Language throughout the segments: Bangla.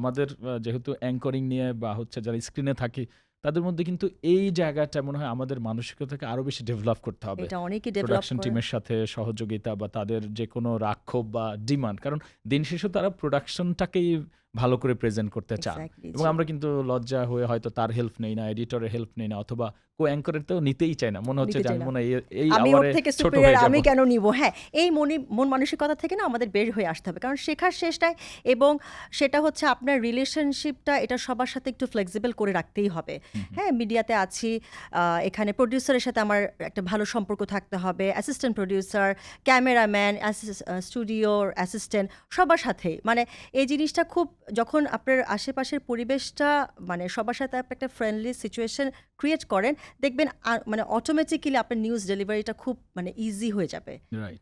আমাদের যেহেতু অ্যাঙ্করিং নিয়ে বা হচ্ছে যারা স্ক্রিনে থাকি, তাদের মধ্যে কিন্তু এই জায়গাটা মনে হয় আমাদের মানসিকতাকে আরও বেশি ডেভেলপ করতে হবে। প্রোডাকশন। টিমের সাথে সহযোগিতা বা তাদের যে কোনো রাক্ষোভ বা ডিমান্ড। কারণ দিন শেষে তারা প্রোডাকশনটাকেই ভালো করে প্রেজেন্ট করতে চান। এবং আমরা কিন্তু লজ্জা হয়ে হয়তো তার হেল্প নেই না, এডিটরের হেল্প নেই না অথবা কো অ্যাঙ্করের তো নিতেই চাই না। মনে হচ্ছে যে আমি মনে এই আমি ওর আওয়ারে থেকে ছোট সুপিরিয়র আমি কেন নিব? হ্যাঁ, এই মনি মন মানসিকতা থেকে না আমাদের বের হয়ে আসতে হবে। কারণ শেখার এবং সেটা হচ্ছে আপনার রিলেশনশিপটা এটা সবার সাথে একটু ফ্লেক্সিবল করে রাখতেই হবে। হ্যাঁ, মিডিয়াতে আছি। এখানে প্রোডিউসারের সাথে আমার একটা ভালো সম্পর্ক থাকতে হবে। অ্যাসিস্ট্যান্ট প্রোডিউসার, ক্যামেরাম্যান, স্টুডিওর অ্যাসিস্ট্যান্ট সবার সাথেই। মানে এই জিনিসটা খুব যখন আপনার আশেপাশের পরিবেশটা মানে সবার সাথে আপনি একটা ফ্রেন্ডলি সিচুয়েশন ক্রিয়েট করেন, দেখবেন মানে অটোমেটিক্যালি আপনার নিউজ ডেলিভারিটা খুব মানে ইজি হয়ে যাবে।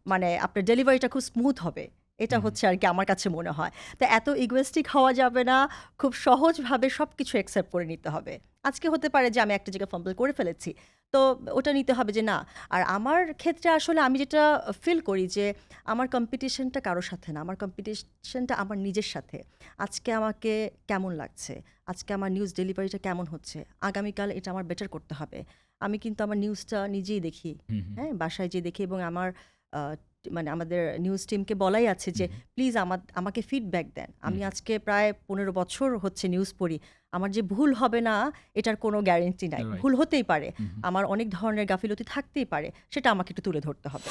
মানে আপনার ডেলিভারিটা খুব স্মুথ হবে। এটা হচ্ছে আর কি আমার কাছে মনে হয়। তো এত ইগোইস্টিক হওয়া যাবে না। খুব সহজভাবে সবকিছু অ্যাকসেপ্ট করে নিতে হবে। আজকে হতে পারে যে আমি একটা জায়গায় ফাম্বল করে ফেলেছি। তো ওটা নিতে হবে যে না। আর আমার ক্ষেত্রে আসলে আমি যেটা ফিল করি যে আমার কম্পিটিশনটা কারও সাথে না। আমার কম্পিটিশনটা আমার নিজের সাথে। আজকে আমাকে কেমন লাগছে? আজকে আমার নিউজ ডেলিভারিটা কেমন হচ্ছে? আগামীকাল এটা আমার বেটার করতে হবে। আমি কিন্তু আমার নিউজটা নিজেই দেখি। হ্যাঁ, বাসায় যেয়ে দেখি এবং আমার মানে আমাদের নিউজ টিমকে বলাই আছে যে। প্লিজ আমার আমাকে ফিডব্যাক দেন। আমি আজকে প্রায় ১৫ বছর হচ্ছে নিউজ পড়ি। আমার যে ভুল হবে না এটার কোনো গ্যারেন্টি নাই। ভুল হতেই পারে। আমার অনেক ধরনের গাফিলতি থাকতেই পারে। সেটা আমাকে একটু তুলে ধরতে হবে।